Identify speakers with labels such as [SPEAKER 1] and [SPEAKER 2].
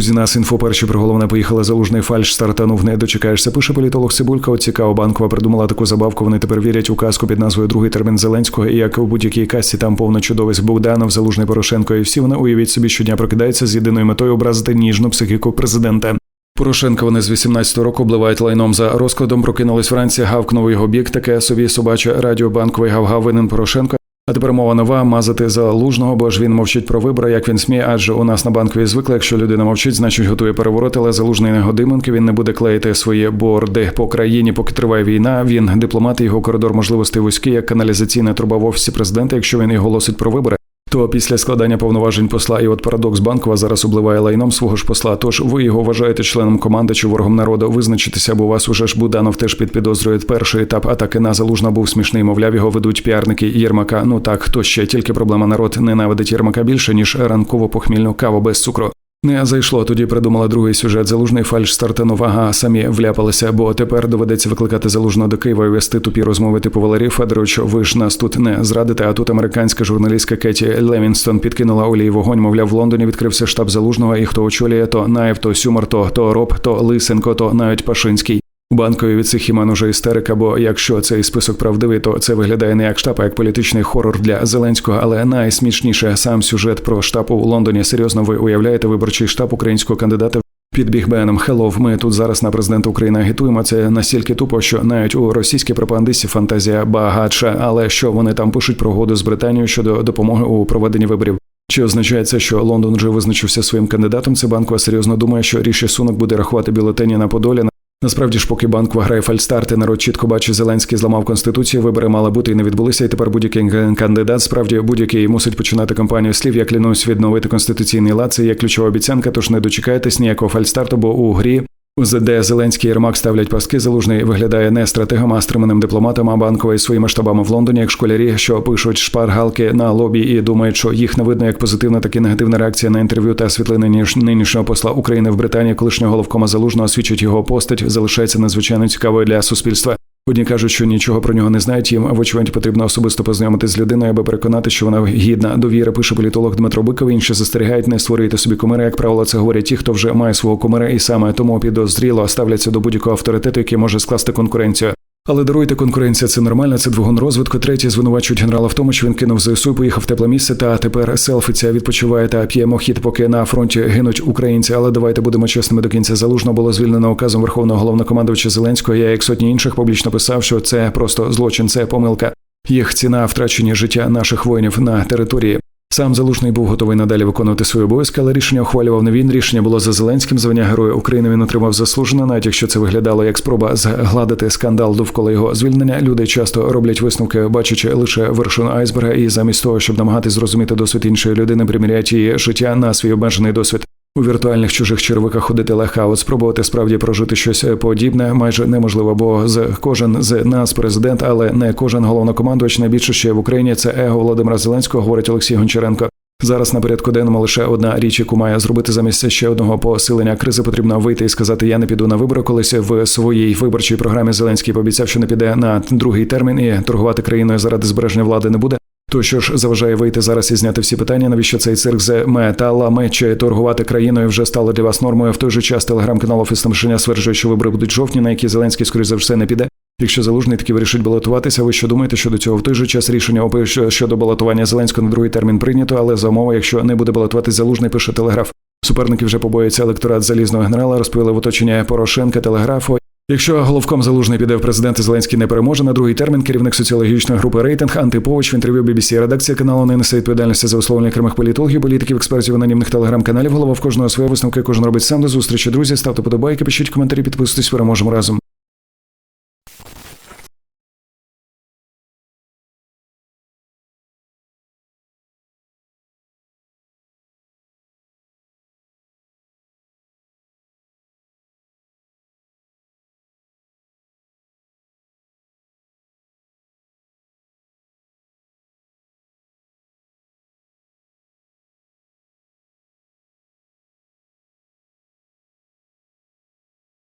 [SPEAKER 1] Друзі, нас інфо перші приголовне поїхали залужний фальш стартанув. Не дочекаєшся. Пише політолог Цибулька. От цікаво, банкова придумала таку забавку. Вони тепер вірять у казку під назвою Другий термін Зеленського. І як у будь-якій касі там повно чудовиськ Богданов, залужний Порошенко. І всі вони уявіть собі щодня прокидаються з єдиною метою образити ніжну психіку президента. Порошенка вони з 18-го року обливають лайном за розкладом. Прокинулись вранці, гавкнув його бік. Таке собі собаче радіо банковий гав-гав винен Порошенко. А тепер мова нова мазати залужного, бо ж він мовчить про вибори, як він сміє, адже у нас на банковій звикли, якщо людина мовчить, значить готує переворот, але залужний не годиминки. Він не буде клеїти свої борди по країні, поки триває війна. Він дипломат, його коридор можливостей вузький, як каналізаційна труба в офісі президента, якщо він і голосить про вибори. То після складання повноважень посла, і от парадокс банкова зараз обливає лайном свого ж посла. Тож ви його вважаєте членом команди чи ворогом народу. Визначитися, бо вас уже ж Буданов теж під підозрює. Перший етап атаки на залужна був смішний. Мовляв, його ведуть піарники Єрмака. Ну так, хто ще тільки проблема народ ненавидить Єрмака більше ніж ранково похмільну каву без цукру. Не зайшло. Тоді придумала другий сюжет. Залужний фальш стартанув. Ага, самі вляпалися, бо тепер доведеться викликати залужного до Києва і вести тупі розмови типу Валерій Федорович. Ви ж нас тут не зрадите. А тут американська журналістка Кеті Левінстон підкинула олії вогонь. Мовляв, в Лондоні відкрився штаб залужного, і хто очолює, то Наєв, то Сюмар, то, то Роб, то Лисенко, то навіть Пашинський. У банкові від цих імен уже істерика, бо якщо цей список правдивий, то це виглядає не як штаб, а як політичний хорор для Зеленського. Але найсмішніше сам сюжет про штаб у Лондоні. Серйозно, ви уявляєте виборчий штаб українського кандидата під бігбеном Хелов. Ми тут зараз на президента України агітуємо. Це настільки тупо, що навіть у російській пропагандисті фантазія багатша. Але що вони там пишуть про угоду з Британією щодо допомоги у проведенні виборів? Чи означає це, що Лондон вже визначився своїм кандидатом? Це банкова серйозно думає, що Ріші Сунок буде рахувати бюлетені на Подолі. Насправді ж, поки банк виграє фальстарти, народ чітко бачить, Зеленський зламав конституцію. Вибори мали бути і не відбулися. І тепер будь-який кандидат справді будь-який мусить починати кампанію слів. Я клянусь відновити конституційний лад. Це є ключова обіцянка. Тож не дочекайтесь ніякого фальстарту, бо у грі. Де Зеленський і Єрмак ставлять паски, залужний виглядає не стратегом, а стриманим дипломатом, а банковий своїми штабами в Лондоні, як школярі, що пишуть шпаргалки на лобі і думають, що їх не видно як позитивна, так і негативна реакція на інтерв'ю та світлини ніж нинішнього посла України в Британії, колишнього головкома залужного свідчить його постать, залишається надзвичайно цікавою для суспільства. Одні кажуть, що нічого про нього не знають. Їм вочевидь потрібно особисто познайомити з людиною, аби переконати, що вона гідна довіри. Пише політолог Дмитро Биков. Інші застерігають, не створюйте собі кумира. Як правило, це говорять ті, хто вже має свого кумира, і саме тому підозріло ставляться до будь-якого авторитету, який може скласти конкуренцію. Але даруйте, конкуренція це нормально, це двигун розвитку. Третій звинувачують генерала в тому, що він кинув ЗСУ, поїхав в тепле місце. Та тепер селфиться відпочиває та п'є мохіт, поки на фронті гинуть українці. Але давайте будемо чесними до кінця. Залужно було звільнено указом Верховного головнокомандувача Зеленського. Я, як сотні інших, публічно писав, що це просто злочин, це помилка. Їх ціна втрачення життя наших воїнів на території. Сам залужний був готовий надалі виконувати свої обов'язки, але рішення ухвалював не він. Рішення було за Зеленським. Звання Героя України він отримав заслужено, навіть якщо це виглядало як спроба згладити скандал довкола його звільнення. Люди часто роблять висновки, бачачи лише вершину айсберга, і замість того, щоб намагатись зрозуміти досвід іншої людини, приміряють її життя на свій обмежений досвід. У віртуальних чужих червиках ходити легко, а от спробувати справді прожити щось подібне майже неможливо, бо з кожен з нас президент, але не кожен головнокомандувач найбільше ще в Україні це его Володимира Зеленського, говорить Олексій Гончаренко. Зараз на порядку денному лише одна річ, яку має зробити замість ще одного посилення кризи. Потрібно вийти і сказати: Я не піду на вибори. Колись в своїй виборчій програмі Зеленський пообіцяв, що не піде на другий термін і торгувати країною заради збереження влади не буде. То що ж заважає вийти зараз і зняти всі питання, навіщо цей цирк з металами чи торгувати країною вже стало для вас нормою? В той же час телеграм-канал Офіс Мишеня стверджує, що вибори будуть жовтні, на які Зеленський скоріш за все не піде. Якщо залужний таки вирішить балотуватися, ви що думаєте щодо цього? В той же час рішення ОП щодо балотування Зеленського на другий термін прийнято, але за умови, якщо не буде балотуватися залужний, пише телеграф. Суперники вже побоюються електорат залізного генерала, розповіли в оточення Порошенка телеграфу. Якщо головком залужний піде в президенти Зеленський не переможе на другий термін, керівник соціологічної групи рейтинг Антипович в інтерв'ю BBC редакція каналу не несе відповідальності за висловлення окремих політологів, політиків, експертів, анонімних телеграм-каналів. Голова в кожного своє висновки кожен робить сам до зустрічі. Друзі, ставте подобайки, пишіть коментарі, підписуйтесь, переможемо разом.